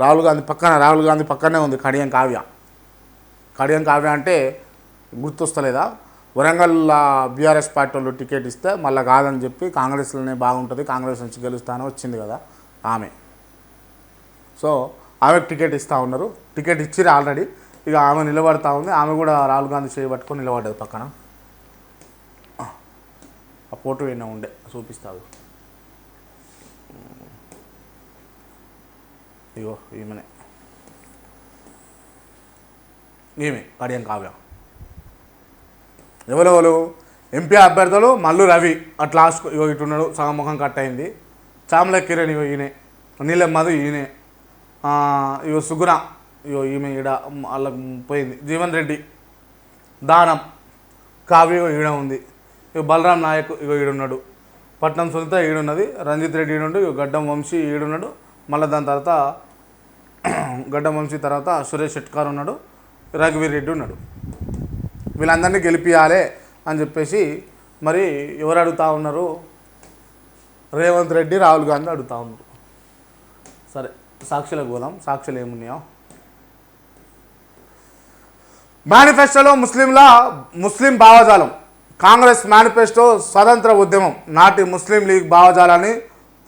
రాహుల్ గాంధీ పక్కన రాహుల్ గాంధీ పక్కనే ఉంది కడియం కావ్య. కడియం కావ్య అంటే గుర్తొస్తలేదా? వరంగల్ బీఆర్ఎస్ పార్టీ వాళ్ళు టికెట్ ఇస్తే మళ్ళీ కాదని చెప్పి కాంగ్రెస్లోనే బాగుంటుంది కాంగ్రెస్ నుంచి గెలుస్తాను వచ్చింది కదా ఆమె. సో ఆమెకు టికెట్ ఇస్తూ ఉన్నారు. టికెట్ ఇచ్చిరు ఆల్రెడీ. ఇక ఆమె నిలబడతా ఉంది. ఆమె కూడా రాహుల్ గాంధీ చేయి పట్టుకొని నిలబడ్డది పక్కన. ఆ ఫోటో ఏమైనా ఉండే చూపిస్తాడు ఇగో ఈమెనే ఈమె కడియం కావ్య. ఎవరెవరు? ఎంపీ అభ్యర్థులు మల్లు రవి. అట్లా ఇగో ఇటున్నాడు సగం ముఖం కట్ అయింది. చామల కిరణ్ ఇగో ఈయనే. నీలం మధు ఈయనే. ఇగో సుగుణ. ఇగో ఈమె ఈడ వాళ్ళకు పోయింది. జీవన్ రెడ్డి. దానం. కావ్య ఈడ ఉంది. ఇగో బలరాం నాయక్ ఇగో ఈడున్నాడు పట్నం సునీత ఈడున్నది. రంజిత్ రెడ్డి ఈడుండు. ఇగో గడ్డం వంశీ ఈడున్నాడు. మళ్ళీ దాని తర్వాత గడ్డ వంశీ తర్వాత సురేష్ షెట్కార్ ఉన్నాడు రఘువీర్ రెడ్డి ఉన్నాడు. వీళ్ళందరినీ గెలిపియాలి అని చెప్పేసి మరి ఎవరు అడుగుతూ ఉన్నారు? రేవంత్ రెడ్డి రాహుల్ గాంధీ అడుగుతా ఉన్నారు. సరే సాక్షుల గోలం సాక్షులు ఏమున్నాయో? మేనిఫెస్టోలో ముస్లింల ముస్లిం భావజాలం. కాంగ్రెస్ మేనిఫెస్టో స్వతంత్ర ఉద్యమం. నాటి ముస్లిం లీగ్ భావజాలాన్ని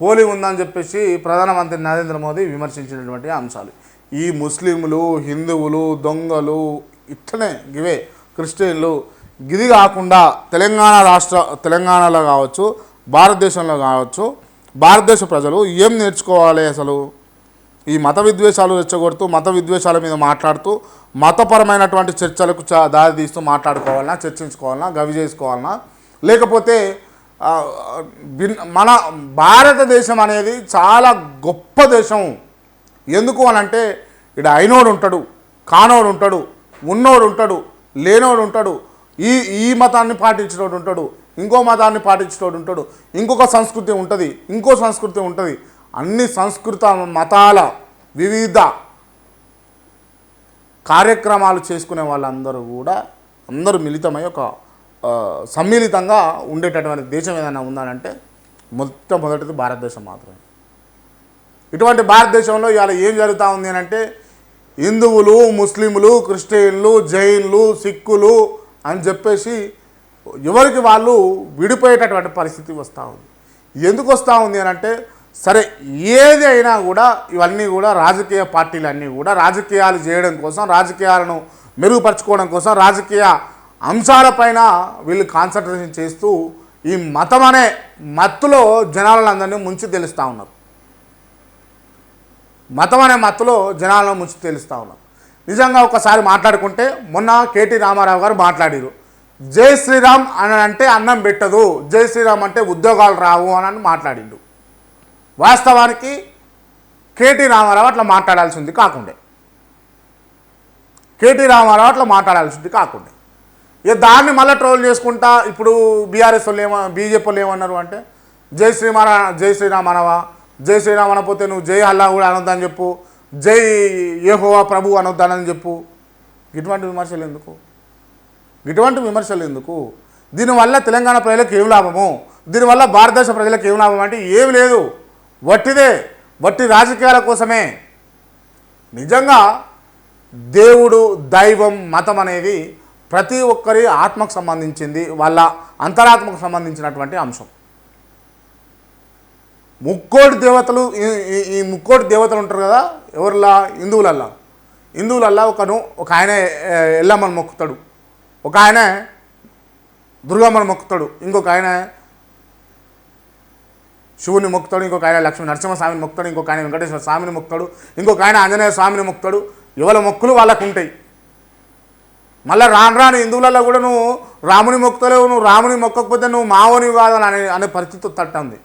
పోలి ఉందని చెప్పేసి ప్రధానమంత్రి నరేంద్ర మోదీ విమర్శించినటువంటి అంశాలు. ఈ ముస్లింలు హిందువులు దొంగలు ఇట్లనే గివే క్రిస్టియన్లు గిది కాకుండా తెలంగాణ రాష్ట్ర తెలంగాణలో కావచ్చు భారతదేశంలో కావచ్చు భారతదేశ ప్రజలు ఏం నేర్చుకోవాలి అసలు? ఈ మత విద్వేషాలు రెచ్చగొడుతూ మత విద్వేషాల మీద మాట్లాడుతూ మతపరమైనటువంటి చర్చలకు చ- దారి తీస్తూ మాట్లాడుకోవాలన్నా చర్చించుకోవాలన్నా గవి చేసుకోవాలన్నా లేకపోతే మన భారతదేశం అనేది చాలా గొప్ప దేశం. ఎందుకు అని అంటే ఇక్కడ అయినోడు ఉంటాడు కానోడు ఉంటాడు ఉన్నోడు ఉంటాడు లేనోడు ఉంటాడు ఈ ఈ మతాన్ని పాటించినోడు ఉంటాడు ఇంకో మతాన్ని పాటించినోడు ఉంటాడు ఇంకొక సంస్కృతి ఉంటుంది ఇంకో సంస్కృతి ఉంటుంది. అన్ని సంస్కృత మతాల వివిధ కార్యక్రమాలు చేసుకునే వాళ్ళందరూ కూడా అందరూ మిళితమై ఒక సమ్మిళితంగా ఉండేటటువంటి దేశం ఏదైనా ఉందనంటే మొట్టమొదటిది భారతదేశం మాత్రమే. ఇటువంటి భారతదేశంలో ఇవాళ ఏం జరుగుతూ ఉంది అంటే హిందువులు ముస్లింలు క్రిస్టియన్లు జైన్లు సిక్కులు అని చెప్పేసి ఎవరికి వాళ్ళు విడిపోయేటటువంటి పరిస్థితి వస్తూ ఉంది. ఎందుకు వస్తూ ఉంది అని అంటే సరే ఏది అయినా కూడా ఇవన్నీ కూడా రాజకీయ పార్టీలన్నీ కూడా రాజకీయాలు చేయడం కోసం రాజకీయాలను మెరుగుపరచుకోవడం కోసం రాజకీయ అంశాలపైన వీళ్ళు కాన్సన్ట్రేషన్ చేస్తూ ఈ మతం అనే మత్తులో జనాలందరినీ ముంచి తెలుస్తూ ఉన్నారు. మతం అనే మత్తులో జనాలను ముంచి తెలుస్తూ ఉన్నారు. నిజంగా ఒకసారి మాట్లాడుకుంటే మొన్న కేటీ రామారావు గారు మాట్లాడారు. జై శ్రీరామ్ అని అంటే అన్నం పెట్టదు జై శ్రీరామ్ అంటే ఉద్యోగాలు రావు అని మాట్లాడిండు. వాస్తవానికి కేటీ రామారావు అట్లా మాట్లాడాల్సింది కాకుండే. కేటీ రామారావు అట్లా మాట్లాడాల్సింది కాకుండే. ఇక దాన్ని మళ్ళీ ట్రోల్ చేసుకుంటా ఇప్పుడు బీఆర్ఎస్ వాళ్ళు ఏమ బీజేపీ వాళ్ళు ఏమన్నారు అంటే జై శ్రీమారా జై శ్రీరామ్ అనవా జై శ్రీరామ్ అనపోతే నువ్వు జై అల్లా కూడా అనొద్దని చెప్పు జై ఏహోవా ప్రభు అనొద్దానని చెప్పు. ఇటువంటి విమర్శలు ఎందుకు? ఇటువంటి విమర్శలు ఎందుకు? దీనివల్ల తెలంగాణ ప్రజలకు ఏం లాభము? దీనివల్ల భారతదేశ ప్రజలకు ఏం లాభం అంటే ఏమి లేదు. వట్టిదే. వట్టి రాజకీయాల కోసమే. నిజంగా దేవుడు దైవం మతం అనేది ప్రతి ఒక్కరి ఆత్మకు సంబంధించింది వాళ్ళ అంతరాత్మకు సంబంధించినటువంటి అంశం. ముక్కోటి దేవతలు ఈ- ఈ- ఈ ముక్కోటి దేవతలు ఉంటారు కదా ఎవరిలా? హిందువులల్లా. హిందువులల్లా ఒకను ఒక ఆయన ఎల్లమ్మని మొక్కుతాడు. ఒక ఆయన దుర్గమ్మని మొక్కుతాడు. ఇంకొక ఆయన శివుని మొక్కుతాడు. ఇంకొక ఆయన లక్ష్మీ నరసింహస్వామిని మొక్కుతాడు. ఇంకొక ఆయన వెంకటేశ్వర స్వామిని మొక్కుతాడు. ఇంకొక ఆయన ఆంజనేయ స్వామిని మొక్కుతాడు. ఎవరి మొక్కులు వాళ్ళకు ఉంటాయి మళ్ళీ రాను రాను హిందువులలో కూడా నువ్వు రాముని మొక్కుతలేవు నువ్వు రాముని మొక్కకపోతే నువ్వు మావోని కాదని అనే అనే పరిస్థితి తట్టుంది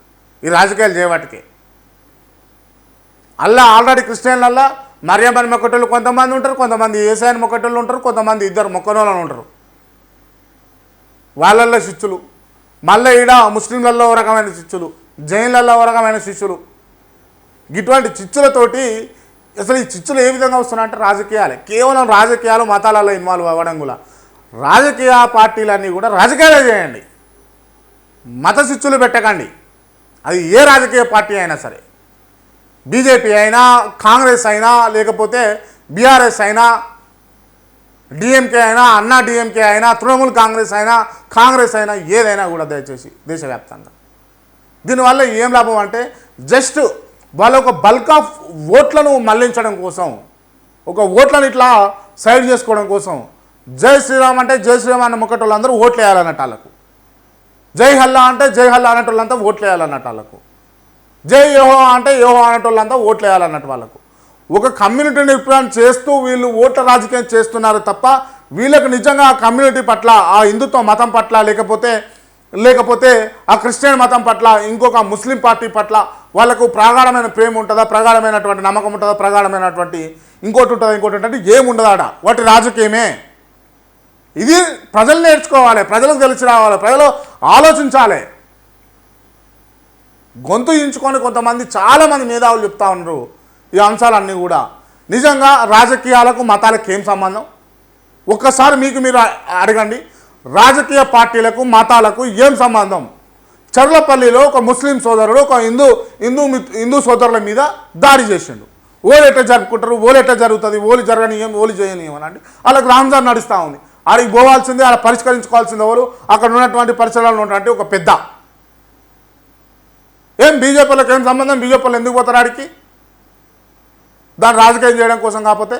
ఈ రాజకీయాలు చేయవాటికి. అల్లా ఆల్రెడీ క్రిస్టియన్లల్లా మరియమ్మని మొక్కటోళ్ళు కొంతమంది ఉంటారు కొంతమంది ఏసాయని మొక్కటోళ్ళు ఉంటారు కొంతమంది ఇద్దరు మొక్కనోళ్ళని ఉంటారు. వాళ్ళల్లో శిష్యులు. మళ్ళీ ఈడ ముస్లింలలో ఓ రకమైన శిష్యులు జైన్లలో ఓ రకమైన శిష్యులు. ఇటువంటి చిచ్చులతోటి అసలు ఈ చిచ్చులు ఏ విధంగా వస్తున్నాయంటే రాజకీయాలే. కేవలం రాజకీయాలు మతాలలో ఇన్వాల్వ్ అవ్వడం కూడా. రాజకీయ పార్టీలన్నీ కూడా రాజకీయాలే చేయండి. మత చిచ్చులు పెట్టకండి. అది ఏ రాజకీయ పార్టీ అయినా సరే. బీజేపీ అయినా కాంగ్రెస్ అయినా లేకపోతే బీఆర్ఎస్ అయినా డిఎంకే అయినా అన్నా డిఎంకే అయినా తృణమూల్ కాంగ్రెస్ అయినా కాంగ్రెస్ అయినా ఏదైనా కూడా దయచేసి దేశవ్యాప్తంగా. దీనివల్ల ఏం లాభం అంటే జస్ట్ వాళ్ళ ఒక బల్క్ ఆఫ్ ఓట్లను మళ్ళించడం కోసం ఒక ఓట్లను ఇట్లా సైడ్ చేసుకోవడం కోసం జై శ్రీరామ్ అంటే జై శ్రీరామ్ అన్న ముక్కటోళ్ళందరూ ఓట్లు వేయాలన్నట్టు వాళ్ళకు. జై హల్లా అంటే జై హల్లా అనేటోళ్ళంతా ఓట్లు వేయాలన్నట్టు వాళ్ళకు. జై యోహో అంటే యోహో అనేటోళ్ళంతా ఓట్లు వేయాలన్నట్టు వాళ్ళకు. ఒక కమ్యూనిటీని రిప్రజెంట్ చేస్తూ వీళ్ళు ఓట్ల రాజకీయం చేస్తున్నారు తప్ప వీళ్ళకి నిజంగా ఆ కమ్యూనిటీ పట్ల ఆ హిందుత్వ మతం పట్ల లేకపోతే లేకపోతే ఆ క్రిస్టియన్ మతం పట్ల ఇంకొక ముస్లిం పార్టీ పట్ల వాళ్ళకు ప్రగాఢమైన ప్రేమ ఉంటుందా ప్రగాఢమైనటువంటి నమ్మకం ఉంటుందా ప్రగాఢమైనటువంటి ఇంకోటి ఉంటుందా ఇంకోటి ఉంటుంది ఏముండదు ఆడ. వాటి రాజకీయమే. ఇది ప్రజలు నేర్చుకోవాలి ప్రజలకు తెలిసి రావాలి ప్రజలు ఆలోచించాలి. గొంతు ఇంచుకొని కొంతమంది చాలామంది మేధావులు చెప్తా ఉన్నారు ఈ అంశాలన్నీ కూడా. నిజంగా రాజకీయాలకు మతాలకు ఏం సంబంధం? ఒక్కసారి మీకు మీరు అడగండి. రాజకీయ పార్టీలకు మతాలకు ఏం సంబంధం? చర్లపల్లిలో ఒక ముస్లిం సోదరుడు ఒక హిందూ హిందూ హిందూ సోదరుల మీద దాడి చేసిండు. ఓలు ఎట్లా జరుపుకుంటారు? ఓలు ఎట్లా జరుగుతుంది? ఓలు జరగనీయం ఓలు చేయని ఏమనండి వాళ్ళకి రంజాన్ నడుస్తూ ఉంది. ఆడికి పోవాల్సింది అలా పరిష్కరించుకోవాల్సింది ఎవరు? అక్కడ ఉన్నటువంటి పరిసరాలు ఉన్నటువంటి ఒక పెద్ద. ఏం బీజేపీలకు ఏం సంబంధం? బీజేపీలు ఎందుకు పోతారు ఆడికి? దాన్ని రాజకీయం చేయడం కోసం కాకపోతే?